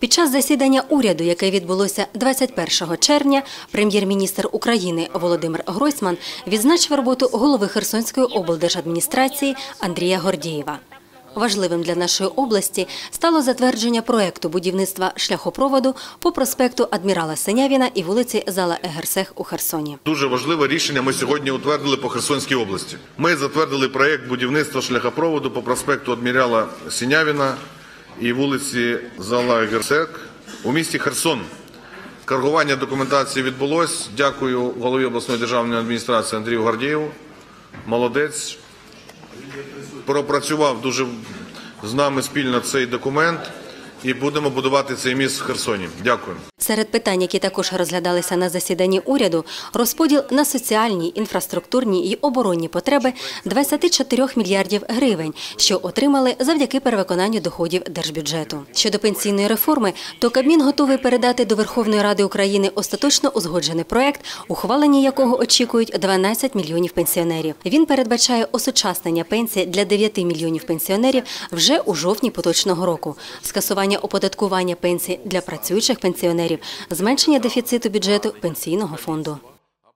Під час засідання уряду, яке відбулося 21 червня, прем'єр-міністр України Володимир Гройсман відзначив роботу голови Херсонської облдержадміністрації Андрія Гордієва. Важливим для нашої області стало затвердження проекту будівництва шляхопроводу по проспекту Адмірала Синявіна і вулиці Зала Егерсех у Херсоні. Дуже важливе рішення ми сьогодні утвердили по Херсонській області. Ми затвердили проєкт будівництва шляхопроводу по проспекту Адмірала Сінявіна і вулиці Зала Герсек у місті Херсон. Каргування документації відбулось. Дякую голові обласної державної адміністрації Андрію Гордієву. Молодець. Пропрацював дуже з нами спільно цей документ і будемо будувати цей міст в Херсоні. Дякую. Серед питань, які також розглядалися на засіданні уряду, розподіл на соціальні, інфраструктурні і оборонні потреби 24 мільярдів гривень, що отримали завдяки перевиконанню доходів держбюджету. Щодо пенсійної реформи, то Кабмін готовий передати до Верховної Ради України остаточно узгоджений проект, ухвалення якого очікують 12 мільйонів пенсіонерів. Він передбачає осучаснення пенсій для 9 мільйонів пенсіонерів вже у жовтні поточного року, скасування оподаткування пенсій для працюючих пенсіонерів, зменшення дефіциту бюджету пенсійного фонду.